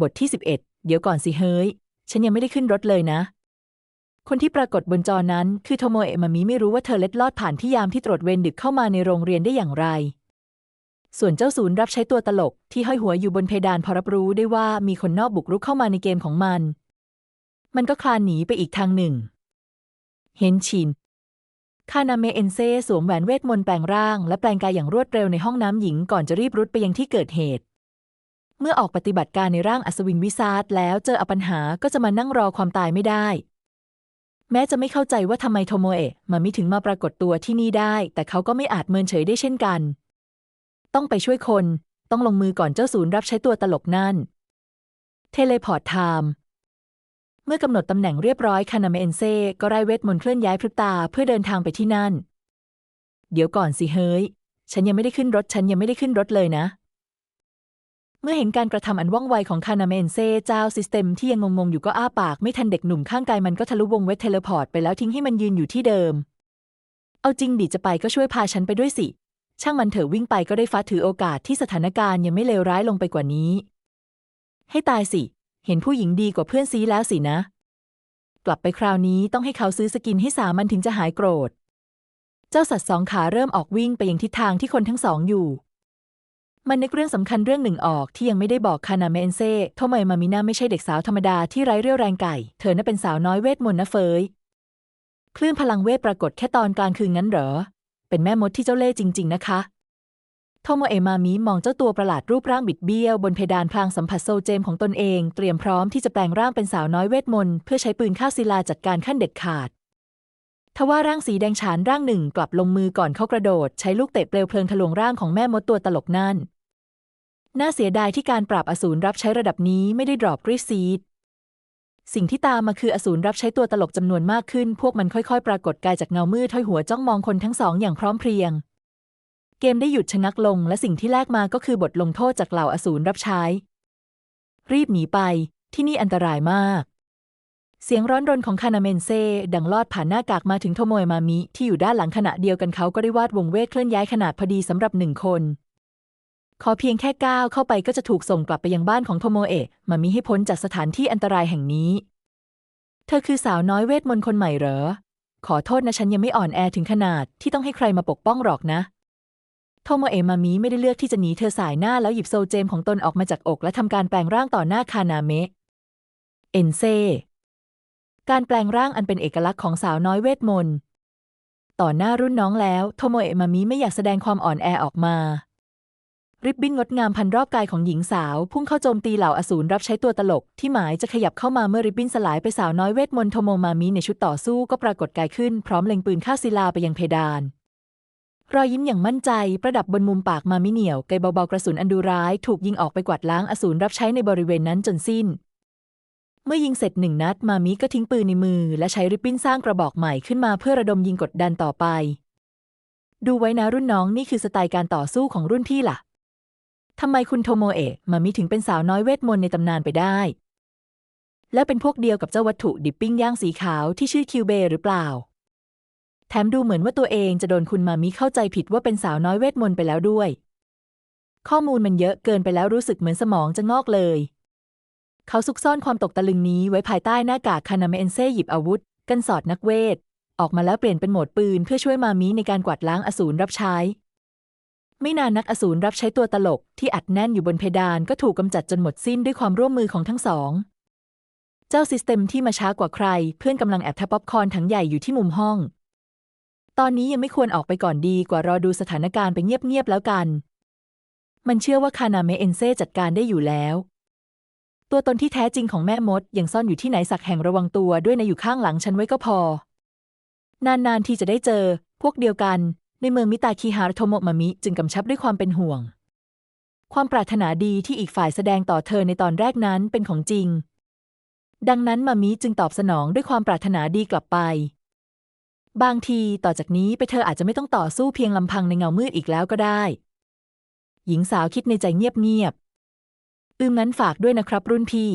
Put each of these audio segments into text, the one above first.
บทที่ 11 เดี๋ยวก่อนสิเฮ้ย ฉันยังไม่ได้ขึ้นรถเลยนะ คนที่ปรากฏบนจอนั้น คือโทโมเอะมามิไม่รู้ว่าเธอเล็ดลอดผ่านที่ยามที่ตรวจเวรดึกเข้ามาในโรงเรียนได้อย่างไร ส่วนเจ้าศูนย์รับใช้ตัวตลก ที่ห้อยหัวอยู่บนเพดานพอรับรู้ได้ว่ามีคนนอกบุกรุกเข้ามาในเกมของมัน มันก็คลานหนีไปอีกทางหนึ่งเฮนชินคานาเมเอนเซสวมแหวนเวทมนต์แปลงร่าง และแปลงกายอย่างรวดเร็วในห้องน้ำหญิงก่อนจะรีบรุดไปยังที่เกิดเหตุ เมื่อออกปฏิบัติการในร่างอัศวินวิซาร์ดแล้วเจออปัญหาก็จะมานั่งรอความตายไม่ได้ แม้จะไม่เข้าใจว่าทำไมโทโมเอะมามิถึงมาปรากฏตัวที่นี่ได้ แต่เขาก็ไม่อาจเมินเฉยได้เช่นกัน ต้องไปช่วยคน ต้องลงมือก่อนเจ้าศูนย์รับใช้ตัวตลกนั่น เทเลพอร์ตไทม์เมื่อกำหนดตำแหน่งเรียบร้อยคานาเมเอนเซ่ก็ไร้เวทมนต์เคลื่อนย้ายพริบตาเพื่อเดินทางไปที่นั่น เดี๋ยวก่อนสิเฮ้ย ฉันยังไม่ได้ขึ้นรถ ฉันยังไม่ได้ขึ้นรถเลยนะ เมื่อเห็นการกระทำอันว่องไวของคานาเมนเซเจ้าซิสเต็มที่ยังงงๆอยู่ก็อ้าปากไม่ทันเด็กหนุ่มข้างกายมันก็ทะลุวงเวทเทเลพอร์ตไปแล้วทิ้งให้มันยืนอยู่ที่เดิม เอาจริงดิจะไปก็ช่วยพาฉันไปด้วยสิ ช่างมันเถอะวิ่งไปก็ได้ฟ้าถือโอกาสที่สถานการณ์ยังไม่เลวร้ายลงไปกว่านี้ ให้ตายสิ เห็นผู้หญิงดีกว่าเพื่อนซีแล้วสินะ กลับไปคราวนี้ต้องให้เขาซื้อสกินให้สามันถึงจะหายโกรธ เจ้าสัตว์สองขาเริ่มออกวิ่งไปยังทิศทางที่คนทั้งสองอยู่ มันนึกเรื่องสำคัญเรื่องหนึ่งออกที่ยังไม่ได้บอกคานาเมนเซ่ทำไมมามิน่าไม่ใช่เด็กสาวธรรมดาที่ไร้เรี่ยวแรงไก่ เธอน่ะเป็นสาวน้อยเวทมนต์นะเฟยคลื่นพลังเวทปรากฏแค่ตอนกลางคืนงั้นเหรอ เป็นแม่มดที่เจ้าเล่ห์จริง ๆ นะคะโทโมเอะมามิมองเจ้าตัวประหลาดรูปร่างบิดเบี้ยวบนเพดานพลางสัมผัสโซเจมของตนเอง เตรียมพร้อมที่จะแปลงร่างเป็นสาวน้อยเวทมนต์เพื่อใช้ปืนฆ่าศิลาจัดการขั้นเด็ดขาดทว่าร่างสีแดงฉานร่างหนึ่งกลับลงมือก่อนเข้ากระโดด ใช้ลูกเตะเปลวเพลิงทะลวงร่างของแม่มดตัวตลกนั่น น่าเสียดายที่การปราบอสูรรับใช้ระดับนี้ไม่ได้ดรอปกริซีดสิ่งที่ตามมาคืออสูรรับใช้ตัวตลกจำนวนมากขึ้น พวกมันค่อยๆ ปรากฏกายจากเงามืดห้อยหัวจ้องมองคนทั้งสองอย่างพร้อมเพรียง เกมได้หยุดชะงักลง และสิ่งที่แลกมาก็คือบทลงโทษจากเหล่าอสูรรับใช้ รีบหนีไป ที่นี่อันตรายมาก เสียงร้อนรนของคานาเมนเซ่ดังลอดผ่านหน้ากากมาถึงโทโมเอะมามิที่อยู่ด้านหลังขณะเดียวกันเขาก็ได้วาดวงเวทเคลื่อนย้ายขนาดพอดีสำหรับหนึ่งคน ขอเพียงแค่ก้าวเข้าไปก็จะถูกส่งกลับไปยังบ้านของโทโมเอะมามิให้พ้นจากสถานที่อันตรายแห่งนี้ เธอคือสาวน้อยเวทมนต์คนใหม่เหรอ ขอโทษนะฉันยังไม่อ่อนแอถึงขนาดที่ต้องให้ใครมาปกป้องหรอกนะ โทโมเอะมามิไม่ได้เลือกที่จะหนีเธอสายหน้าแล้วหยิบโซเจมของตนออกมาจากอกและทำการแปลงร่างต่อหน้าคานาเมะ เอ็นเซ การแปลงร่างอันเป็นเอกลักษณ์ของสาวน้อยเวทมนต์ ต่อหน้ารุ่นน้องแล้ว โทโมเอะมามิไม่อยากแสดงความอ่อนแอออกมา ริบบิ้นงดงามพันรอบกายของหญิงสาว พุ่งเข้าโจมตีเหล่าอสูรรับใช้ตัวตลก ที่หมายจะขยับเข้ามาเมื่อริบบิ้นสลายไปสาวน้อยเวทมนต์โทโมมามิในชุดต่อสู้ก็ปรากฏกายขึ้นพร้อมเล็งปืนฆ่าศิลาไปยังเพดานรอยยิ้มอย่างมั่นใจ ประดับบนมุมปากมามิเหนียวไกเบาๆกระสุนอันดูร้าย ถูกยิงออกไปกวาดล้างอสูรรับใช้ในบริเวณนั้นจนสิ้น เมื่อยิงเสร็จหนึ่งนัด มามิก็ทิ้งปืนในมือ และใช้ริบบิ้นสร้างกระบอกใหม่ขึ้นมาเพื่อระดมยิงกดดันต่อไป ดูไว้นะรุ่นน้องนี่คือสไตล์การต่อสู้ของรุ่นพี่ล่ะ ทำไมคุณโทโมเอะมามิถึงเป็นสาวน้อยเวทมนต์ในตำนานไปได้ และเป็นพวกเดียวกับเจ้าวัตถุดิบปิ้งย่างสีขาวที่ชื่อคิวเบหรือเปล่า แถมดูเหมือนว่าตัวเองจะโดนคุณมามิเข้าใจผิดว่าเป็นสาวน้อยเวทมนต์ไปแล้วด้วย ข้อมูลมันเยอะเกินไปแล้วรู้สึกเหมือนสมองจะงอกเลย เขาซุกซ่อนความตกตะลึงนี้ไว้ภายใต้หน้ากากคานาเมนเซ่หยิบอาวุธ กันสอดนักเวท ออกมาแล้วเปลี่ยนเป็นโหมดปืนเพื่อช่วยมามิในการกวาดล้างอสูรรับใช้ ไม่นานนักอสูรรับใช้ตัวตลกที่อัดแน่นอยู่บนเพดานก็ถูกกำจัดจนหมดสิ้นด้วยความร่วมมือของทั้งสอง เจ้าซิสเต็มที่มาช้ากว่าใคร เพื่อนกำลังแอบทับป๊อปคอนถังใหญ่อยู่ที่มุมห้อง ตอนนี้ยังไม่ควรออกไปก่อนดีกว่ารอดูสถานการณ์ไปเงียบๆแล้วกัน มันเชื่อว่าคานาเมเอนเซจัดการได้อยู่แล้ว ตัวตนที่แท้จริงของแม่มดยังซ่อนอยู่ที่ไหนสักแห่งระวังตัวด้วยนะอยู่ข้างหลังฉันไว้ก็พอนานๆที่จะได้เจอ พวกเดียวกัน ในเมืองมิตาคิฮารโทโมะมามิจึงกำชับด้วยความเป็นห่วง ความปรารถนาดีที่อีกฝ่ายแสดงต่อเธอในตอนแรกนั้นเป็นของจริง ดังนั้นมามิจึงตอบสนองด้วยความปรารถนาดีกลับไป บางทีต่อจากนี้ไปเธออาจจะไม่ต้องต่อสู้เพียงลำพังในเงามืดอีกแล้วก็ได้ หญิงสาวคิดในใจเงียบๆอืมงั้นฝากด้วยนะครับรุ่นพี่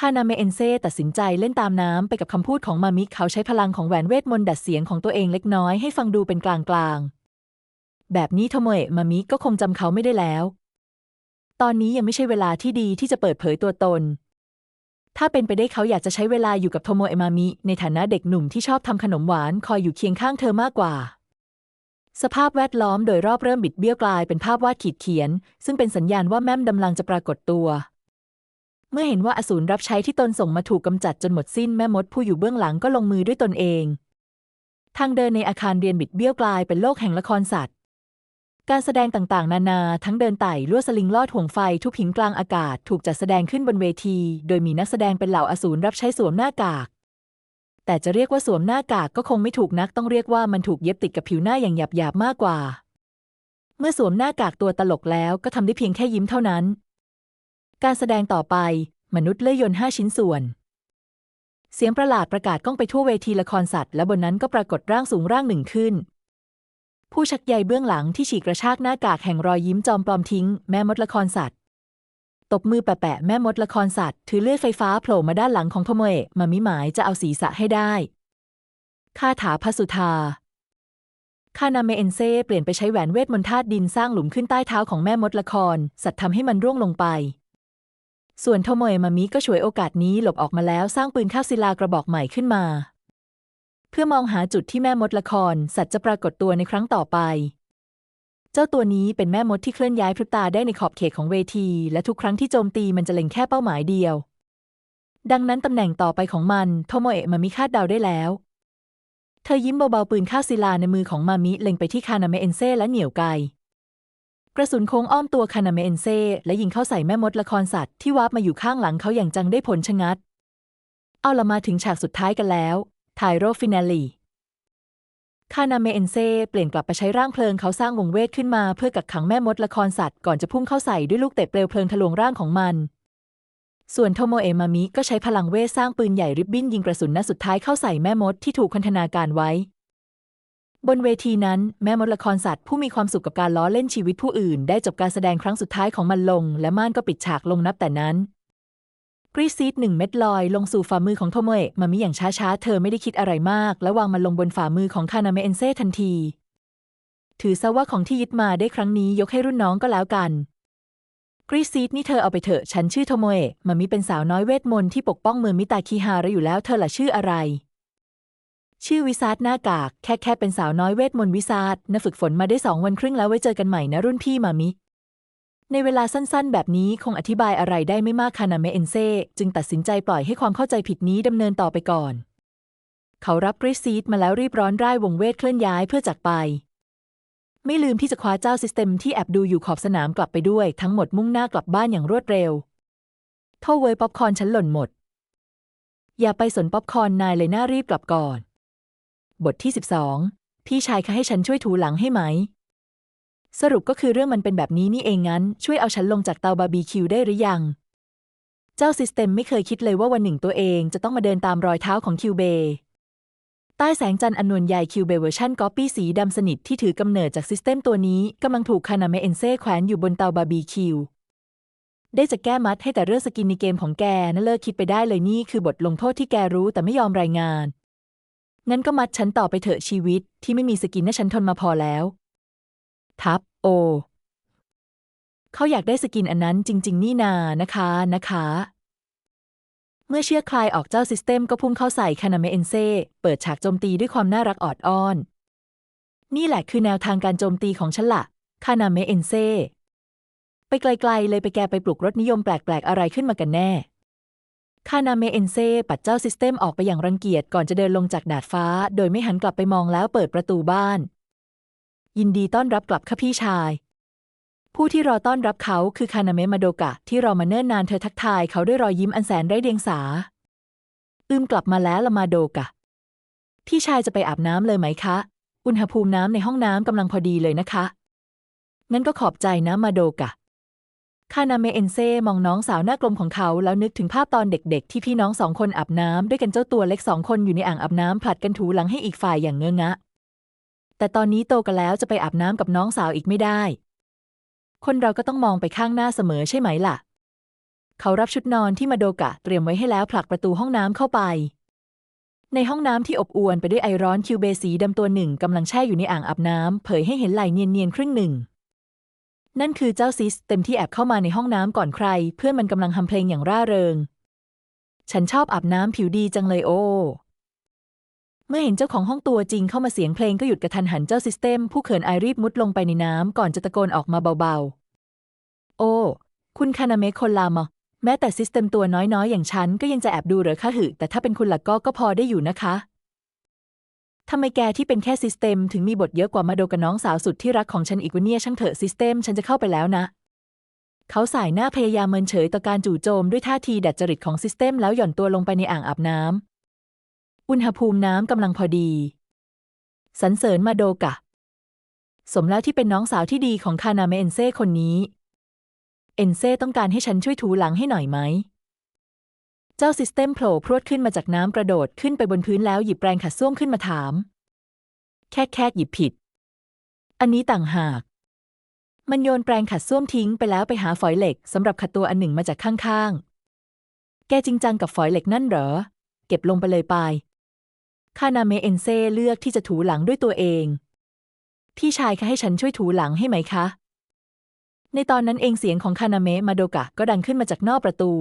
คานาเมเอนเซตัดสินใจเล่นตามน้ำไปกับคำพูดของมามิเขาใช้พลังของแหวนเวทมนต์ดัดเสียงของตัวเองเล็กน้อยให้ฟังดูเป็นกลางๆ แบบนี้โทโมเอะมามิก็คงจำเขาไม่ได้แล้ว ตอนนี้ยังไม่ใช่เวลาที่ดีที่จะเปิดเผยตัวตน ถ้าเป็นไปได้เขาอยากจะใช้เวลาอยู่กับโทโมเอมามิ ในฐานะเด็กหนุ่มที่ชอบทำขนมหวานคอยอยู่เคียงข้างเธอมากกว่าสภาพแวดล้อมโดยรอบเริ่มบิดเบี้ยวกลายเป็นภาพวาดขีดเขียน ซึ่งเป็นสัญญาณว่าแม่มดำลังจะปรากฏตัว เมื่อเห็นว่าอสูรรับใช้ที่ตนส่งมาถูกกำจัดจนหมดสิ้นแม่มดผู้อยู่เบื้องหลังก็ลงมือด้วยตนเอง ทางเดินในอาคารเรียนบิดเบี้ยวกลายเป็นโลกแห่งละครสัตว์ การแสดงต่างๆ นานา ทั้งเดินไต่ลวดสลิงลอดห่วงไฟทุบหินกลางอากาศถูกจัดแสดงขึ้นบนเวที โดยมีนักแสดงเป็นเหล่าอสูรรับใช้สวมหน้ากาก แต่จะเรียกว่าสวมหน้ากากก็คงไม่ถูกนักต้องเรียกว่ามันถูกเย็บติดกับผิวหน้าอย่างหยาบๆมากกว่า เมื่อสวมหน้ากากตัวตลกแล้วก็ทำได้เพียงแค่ยิ้มเท่านั้น การแสดงต่อไป มนุษย์เลื่อยยนต์ห้าชิ้นส่วน เสียงประหลาดประกาศก้องไปทั่วเวทีละครสัตว์ และบนนั้นก็ปรากฏร่างสูงร่างหนึ่งขึ้น ผู้ชักใยเบื้องหลังที่ฉีกกระชากหน้ากากแห่งรอยยิ้มจอมปลอมทิ้ง แม่มดละครสัตว์ ตบมือแปะๆแม่มดละครสัตว์ ถือเลื่อยไฟฟ้าโผล่มาด้านหลังของโทโมเอะมามิหมายจะเอาศีรษะให้ได้คาถาพสุธาคานาเมเอนเซ่เปลี่ยนไปใช้แหวนเวทมนต์ธาตุดินสร้างหลุมขึ้นใต้เท้าของแม่มดละคร สัตว์ทำให้มันร่วงลงไป ส่วนโทโมเอะมามิก็ฉวยโอกาสนี้หลบออกมาแล้วสร้างปืนข้าวศิลากระบอกใหม่ขึ้นมา เพื่อมองหาจุดที่แม่มดละคร สัตว์จะปรากฏตัวในครั้งต่อไป เจ้าตัวนี้เป็นแม่มดที่เคลื่อนย้ายพริบตาได้ในขอบเขตของเวที และทุกครั้งที่โจมตีมันจะเล็งแค่เป้าหมายเดียว ดังนั้นตำแหน่งต่อไปของมันโทโมเอะมามิคาดเดาได้แล้ว เธอยิ้มเบาๆปืนข้าวศิลาในมือของมามิเล็งไปที่คานาเมเอนเซ่และเหนี่ยวไก กระสุนโค้งอ้อมตัวคานาเมเอนเซ่และยิงเข้าใส่แม่มดละครสัตว์ที่วาร์ปมาอยู่ข้างหลังเขาอย่างจังได้ผลชะงัด เอาละมาถึงฉากสุดท้ายกันแล้วไทโรฟินาลีคานาเมเอนเซ่เปลี่ยนกลับไปใช้ร่างเพลิงเขาสร้างวงเวทขึ้นมาเพื่อกักขังแม่มดละครสัตว์ก่อนจะพุ่งเข้าใส่ด้วยลูกเตะเปลวเพลิงทะลวงร่างของมัน ส่วนโทโมเอมามิก็ใช้พลังเวทสร้างปืนใหญ่ริบบิ้นยิงกระสุนนัดสุดท้ายเข้าใส่แม่มดที่ถูกพันธนาการไว้ บนเวทีนั้นแม่มดละครสัตว์ผู้มีความสุขกับการล้อเล่นชีวิตผู้อื่น ได้จบการแสดงครั้งสุดท้ายของมันลง และม่านก็ปิดฉากลงนับแต่นั้นกรีซีดหนึ่งเม็ดลอยลงสู่ฝ่ามือของโทโมเอะมามิอย่างช้าๆ เธอไม่ได้คิดอะไรมาก และวางมันลงบนฝ่ามือของคานาเมเอนเซ่ทันที ถือซะว่าของที่ยึดมาได้ครั้งนี้ยกให้รุ่นน้องก็แล้วกันกรีซซีดนี่เธอเอาไปเถอะฉันชื่อโทโมเอะมามิเป็นสาวน้อยเวทมนต์ที่ปกป้องเมืองมิตาคิฮาระอยู่แล้วเธอล่ะชื่ออะไร ชื่อวิซาร์ดหน้ากาก แค่แค่เป็นสาวน้อยเวทมนต์วิซาร์ดนะฝึกฝนมาได้สองวันครึ่งแล้วไว้เจอกันใหม่นะรุ่นพี่มามิ ในเวลาสั้นๆ แบบนี้คงอธิบายอะไรได้ไม่มากคานาเมเอนเซจึงตัดสินใจปล่อยให้ความเข้าใจผิดนี้ดำเนินต่อไปก่อน เขารับกริซซีดมาแล้วรีบร้อนร่ายวงเวทเคลื่อนย้ายเพื่อจากไป ไม่ลืมที่จะคว้าเจ้าซิสเต็มที่แอบดูอยู่ขอบสนามกลับไปด้วย ทั้งหมดมุ่งหน้ากลับบ้านอย่างรวดเร็วโทเวยป๊อปคอนฉันหล่นหมด อย่าไปสนป๊อปคอนนายเลยน่ารีบกลับก่อน บทที่ 12 พี่ชายคะให้ฉันช่วยถูหลังให้ไหม สรุปก็คือเรื่องมันเป็นแบบนี้นี่เองงั้น ช่วยเอาฉันลงจากเตาบาร์บีคิวได้หรือยัง เจ้าซิสเต็มไม่เคยคิดเลยว่าวันหนึ่งตัวเองจะต้องมาเดินตามรอยเท้าของคิวเบย์ใต้แสงจันทร์อนนวลใหญ่คิวเบย์เวอร์ชันก๊อปปี้สีดำสนิทที่ถือกำเนิดจากซิสเต็มตัวนี้กำลังถูกคานาเมเอนเซ่แขวนอยู่บนเตาบาร์บีคิวได้จะแก้มัดให้แต่เรื่องสกินในเกมของแกน่าเลิกคิดไปได้เลยนี่คือบทลงโทษที่แกรู้แต่ไม่ยอมรายงาน งั้นก็มัดฉันต่อไปเถอะชีวิตที่ไม่มีสกินน่ะฉันทนมาพอแล้ว ทับโอ เขาอยากได้สกินอันนั้นจริง ๆ นี่นานะคะนะคะ เมื่อเชือกคลายออกเจ้าซิสเต็มก็พุ่งเข้าใส่คานาเมเอนเซ่เปิดฉากโจมตีด้วยความน่ารักออดอ้อน นี่แหละคือแนวทางการโจมตีของฉันละคานาเมเอนเซ่ไปไกล ๆ เลยไปแกไปปลุกรสนิยมแปลก ๆ อะไรขึ้นมากันแน่ คานาเมเอนเซ่ปัดเจ้าซิสเต็มออกไปอย่างรังเกียจก่อนจะเดินลงจากดาดฟ้า โดยไม่หันกลับไปมองแล้วเปิดประตูบ้าน ยินดีต้อนรับกลับค่ะพี่ชาย ผู้ที่รอต้อนรับเขาคือคานาเมะมาโดกะ ที่รอมาเนิ่นนานเธอทักทายเขาด้วยรอยยิ้มอันแสนไร้เดียงสา อืมกลับมาแล้วละมาโดกะ พี่ชายจะไปอาบน้ำเลยไหมคะ อุณหภูมิน้ำในห้องน้ำกำลังพอดีเลยนะคะงั้นก็ขอบใจนะมาโดกะ คานาเมเอนเซ่มองน้องสาวหน้ากลมของเขาแล้วนึกถึงภาพตอนเด็กๆ ที่พี่น้องสองคนอาบน้ำด้วยกันเจ้าตัวเล็กสองคนอยู่ในอ่างอาบน้ำผลัดกันถูหลังให้อีกฝ่ายอย่างเงองะ แต่ตอนนี้โตกันแล้วจะไปอาบน้ำกับน้องสาวอีกไม่ได้ คนเราก็ต้องมองไปข้างหน้าเสมอใช่ไหมล่ะ เขารับชุดนอนที่มาโดกะเตรียมไว้ให้แล้วผลักประตูห้องน้ำเข้าไป ในห้องน้ำที่อบอวลไปด้วยไอร้อนคิวเบสีดำตัวหนึ่งกำลังแช่อยู่ในอ่างอาบน้ำเผยให้เห็นไหล่เนียนๆครึ่งหนึ่ง นั่นคือเจ้าซิสเต็มที่แอบเข้ามาในห้องน้ำก่อนใคร เพื่อนมันกำลังทำเพลงอย่างร่าเริง ฉันชอบอาบน้ำผิวดีจังเลยโอเมื่อเห็นเจ้าของห้องตัวจริงเข้ามาเสียงเพลงก็หยุดกระทันหันเจ้าซิสเต็มผู้เขินอายรีบมุดลงไปในน้ำก่อนจะตะโกนออกมาเบาๆ โอ้ คุณคานาเมะคนลามะแม้แต่ซิสเต็มตัวน้อยๆ อย่างฉันก็ยังจะแอบดูเหรอคะหึแต่ถ้าเป็นคุณล่ะก็ก็พอได้อยู่นะคะ ทำไมแกที่เป็นแค่ซิสเต็มถึงมีบทเยอะกว่ามาโดกับน้องสาวสุดที่รักของฉันอีกวะเนี่ยช่างเถอะซิสเต็มฉันจะเข้าไปแล้วนะ เขาสายหน้าพยายามเมินเฉยต่อการจู่โจมด้วยท่าทีดัดจริตของซิสเต็มแล้วหย่อนตัวลงไปในอ่างอาบน้ำอุณหภูมิน้ำกำลังพอดีสรรเสริญมาโดกะ สมแล้วที่เป็นน้องสาวที่ดีของคานาเมเอนเซ่คนนี้ เอนเซ่ต้องการให้ฉันช่วยถูหลังให้หน่อยไหม เจ้าซิสเต็มโผล่พรวดขึ้นมาจากน้ำกระโดดขึ้นไปบนพื้นแล้วหยิบแปรงขัดส้วมขึ้นมาถาม แค่แค่หยิบผิด อันนี้ต่างหาก มันโยนแปรงขัดส้วมทิ้งไปแล้วไปหาฝอยเหล็กสำหรับขัดตัวอันหนึ่งมาจากข้างๆ แกจริงจังกับฝอยเหล็กนั่นเหรอ เก็บลงไปเลยไปคานาเมเอนเซ่เลือกที่จะถูหลังด้วยตัวเอง พี่ชายคะให้ฉันช่วยถูหลังให้ไหมคะ ในตอนนั้นเองเสียงของคานาเมะมาโดกะก็ดังขึ้นมาจากนอกประตู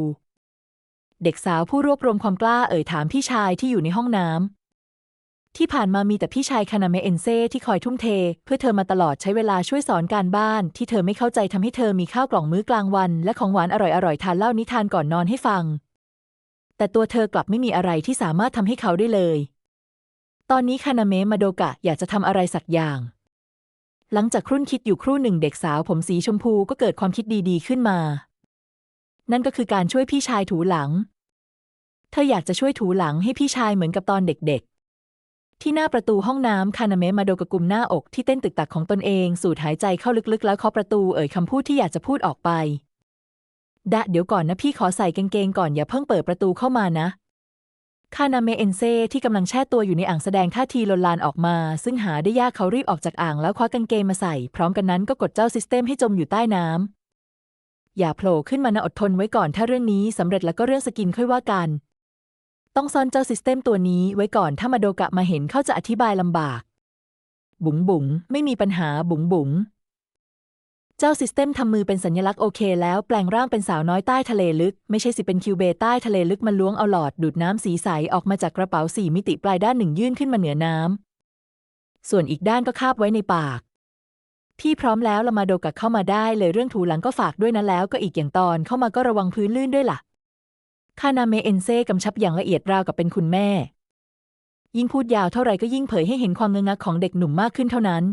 เด็กสาวผู้รวบรวมความกล้าเอ่ยถามพี่ชายที่อยู่ในห้องน้ำที่ผ่านมามีแต่พี่ชายคานาเมเอนเซ่ที่คอยทุ่มเท เพื่อเธอมาตลอดใช้เวลาช่วยสอนการบ้าน ที่เธอไม่เข้าใจทำให้เธอมีข้าวกล่องมื้อกลางวัน และของหวานอร่อยๆทานเล่านิทานก่อนนอนให้ฟัง แต่ตัวเธอกลับไม่มีอะไรที่สามารถทำให้เขาได้เลย ตอนนี้คานาเมะมาโดกะอยากจะทำอะไรสักอย่าง หลังจากครุ่นคิดอยู่ครู่หนึ่งเด็กสาวผมสีชมพูก็เกิดความคิดดีๆขึ้นมา นั่นก็คือการช่วยพี่ชายถูหลัง เธออยากจะช่วยถูหลังให้พี่ชายเหมือนกับตอนเด็กๆ ที่หน้าประตูห้องน้ำคานาเมะมาโดกกุมหน้าอกที่เต้นตึกตักของตนเองสูดหายใจเข้าลึกๆ แล้วเคาะประตูเอ่ยคำพูดที่อยากจะพูดออกไป ดะเดี๋ยวก่อนนะพี่ขอใส่กางเกงก่อนอย่าเพิ่งเปิดประตูเข้ามานะคานาเมะเอนเซ่ที่กำลังแช่ตัวอยู่ในอ่างแสดงท่าทีลนลานออกมา ซึ่งหาได้ยากเขารีบออกจากอ่างแล้วคว้ากางเกงมาใส่ พร้อมกันนั้นก็กดเจ้าซิสเต็มให้จมอยู่ใต้น้ำ อย่าโผล่ขึ้นมานะอดทนไว้ก่อนถ้าเรื่องนี้สำเร็จแล้วก็เรื่องสกินค่อยว่ากัน ต้องซ่อนเจ้าซิสเต็มตัวนี้ไว้ก่อนถ้ามาโดกะมาเห็นเขาจะอธิบายลำบาก บุ๋งบุ๋งไม่มีปัญหาบุ๋งบุ๋งเจ้าซิสเต็มทำมือเป็นสัญลักษณ์โอเคแล้วแปลงร่างเป็นสาวน้อยใต้ทะเลลึก ไม่ใช่สิเป็นคิวเบใต้ทะเลลึกมันล้วงเอาหลอดดูดน้ำสีใสออกมาจากกระเป๋าสี่มิติปลายด้านหนึ่งยื่นขึ้นมาเหนือน้ำส่วนอีกด้านก็คาบไว้ในปาก พี่พร้อมแล้วละมาโดกะเข้ามาได้เลยเรื่องถูหลังก็ฝากด้วยนะแล้วก็อีกอย่างตอนเข้ามาก็ระวังพื้นลื่นด้วยล่ะคานาเมเอนเซ่กำชับอย่างละเอียดราวกับเป็นคุณแม่ ยิ่งพูดยาวเท่าไรก็ยิ่งเผยให้เห็นความเงื้องักของเด็กหนุ่มมากขึ้นเท่านั้น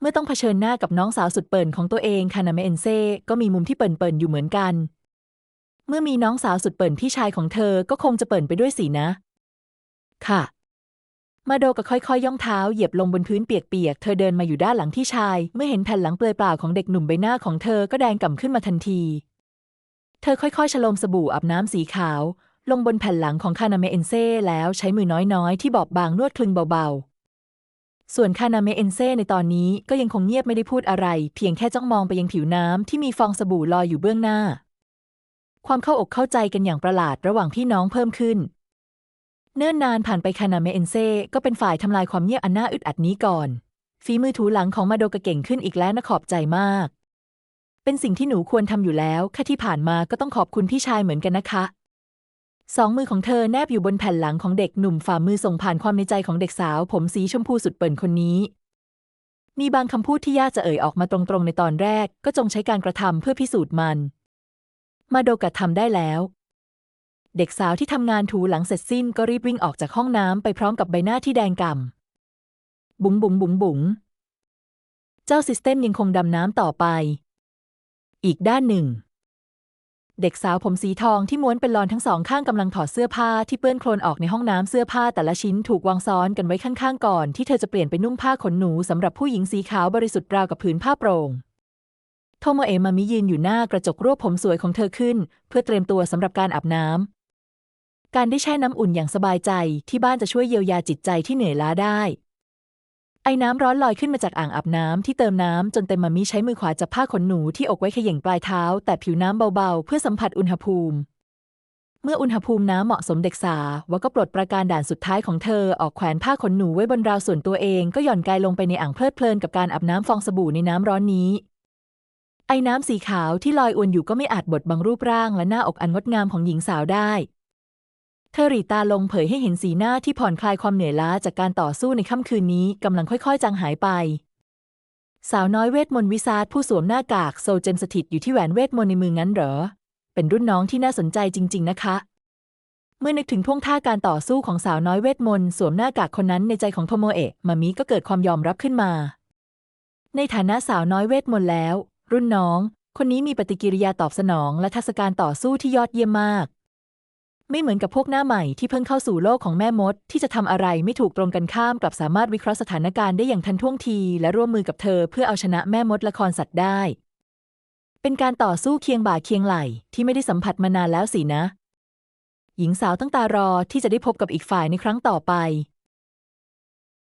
เมื่อต้องเผชิญหน้ากับน้องสาวสุดเปิ่นของตัวเองคานาเมเอนเซ่ก็มีมุมที่เปิ่นเปิ่นอยู่เหมือนกัน เมื่อมีน้องสาวสุดเปิ่นพี่ชายของเธอก็คงจะเปิ่นไปด้วยสินะ ค่ะ มาโดก็ค่อยๆ ย่องเท้าเหยียบลงบนพื้นเปียกๆ เธอเดินมาอยู่ด้านหลังพี่ชาย เมื่อเห็นแผ่นหลังเปลือยเปล่าของเด็กหนุ่มใบหน้าของเธอก็แดงก่ำขึ้นมาทันที เธอค่อยๆ ฉลมสบู่อาบน้ำสีขาว ลงบนแผ่นหลังของคานาเมเอนเซ่แล้วใช้มือน้อยๆ ที่บอบบางนวดคลึงเบาๆ ส่วนคานาเมเอนเซ่ในตอนนี้ก็ยังคงเงียบไม่ได้พูดอะไร เพียงแค่จ้องมองไปยังผิวน้ำที่มีฟองสบู่ลอยอยู่เบื้องหน้า ความเข้าอกเข้าใจกันอย่างประหลาดระหว่างพี่น้องเพิ่มขึ้น เนิ่นนานผ่านไปคานาเมเอนเซ่ก็เป็นฝ่ายทำลายความเงียบอันน่าอึดอัดนี้ก่อน ฝีมือถูหลังของมาโดกะเก่งขึ้นอีกแล้วนะขอบใจมาก เป็นสิ่งที่หนูควรทำอยู่แล้วแค่ที่ผ่านมาก็ต้องขอบคุณพี่ชายเหมือนกันนะคะสองมือของเธอแนบอยู่บนแผ่นหลังของเด็กหนุ่มฝ่ามือส่งผ่านความในใจของเด็กสาว ผมสีชมพูสุดเปิ่นคนนี้ มีบางคำพูดที่ยากจะเอ่ยออกมาตรงๆในตอนแรก ก็จงใช้การกระทำเพื่อพิสูจน์มัน มาโดกะทำได้แล้ว เด็กสาวที่ทำงานถูหลังเสร็จสิ้นก็รีบวิ่งออกจากห้องน้ำไปพร้อมกับใบหน้าที่แดงก่ำบุ๋งบุ๋งบุ๋งบุ๋งเจ้าซิสเต็มยังคงดำน้ำต่อไป อีกด้านหนึ่ง เด็กสาวผมสีทองที่ม้วนเป็นลอนทั้งสองข้างกำลังถอดเสื้อผ้าที่เปื้อนโคลนออกในห้องน้ำเสื้อผ้าแต่ละชิ้นถูกวางซ้อนกันไว้ข้างๆก่อนที่เธอจะเปลี่ยนไปนุ่งผ้าขนหนูสำหรับผู้หญิงสีขาวบริสุทธิ์ราวกับผืนผ้าโปร่งโทโมเอะมามิยืนอยู่หน้า กระจกรวบผมสวยของเธอขึ้น เพื่อเตรียมตัวสำหรับการอาบน้ำ การได้แช่น้ำอุ่นอย่างสบายใจที่บ้านจะช่วยเยียวยาจิตใจที่เหนื่อยล้าได้ ไอ้น้ำร้อนลอยขึ้นมาจากอ่างอาบน้ำที่เติมน้ำจนเต็มมามิใช้มือขวาจับผ้าขนหนูที่อกไว้เขย่งปลายเท้า แต่ผิวน้ำเบาๆ เพื่อสัมผัสอุณหภูมิ เมื่ออุณหภูมิน้ำเหมาะสมเด็กสาวก็ปลดประการด่านสุดท้ายของเธอออกแขวนผ้าขนหนูไว้บนราวส่วนตัวเองก็หย่อนกายลงไปในอ่างเพลิดเพลินกับการอาบน้ำฟองสบู่ในน้ำร้อนนี้ไอ้น้ำสีขาวที่ลอยอวนอยู่ก็ไม่อาจบดบังรูปร่างและหน้าอกอันงดงามของหญิงสาวได้ เธอหรีตาลงเผยให้เห็นสีหน้าที่ผ่อนคลายความเหนื่อยล้าจากการต่อสู้ในค่ำคืนนี้กำลังค่อยๆ จางหายไป สาวน้อยเวทมนต์วิซาร์ผู้สวมหน้ากากโซเจนสถิตอยู่ที่แหวนเวทมนต์ในมืองั้นเหรอ เป็นรุ่นน้องที่น่าสนใจจริง ๆ นะคะ เมื่อนึกถึงท่วงท่าการต่อสู้ของสาวน้อยเวทมนต์สวมหน้ากากคนนั้นในใจของโทโมเอะมามิก็เกิดความยอมรับขึ้นมา ในฐานะสาวน้อยเวทมนต์แล้ว รุ่นน้อง คนนี้มีปฏิกิริยาตอบสนองและทักษะการต่อสู้ที่ยอดเยี่ยมมาก ไม่เหมือนกับพวกหน้าใหม่ที่เพิ่งเข้าสู่โลกของแม่มด ที่จะทำอะไรไม่ถูกตรงกันข้ามกลับสามารถวิเคราะห์สถานการณ์ได้อย่างทันท่วงที และร่วมมือกับเธอเพื่อเอาชนะแม่มดละครสัตว์ได้ เป็นการต่อสู้เคียงบ่าเคียงไหล่ที่ไม่ได้สัมผัสมานานแล้วสินะ หญิงสาวตั้งตารอที่จะได้พบกับอีกฝ่ายในครั้งต่อไป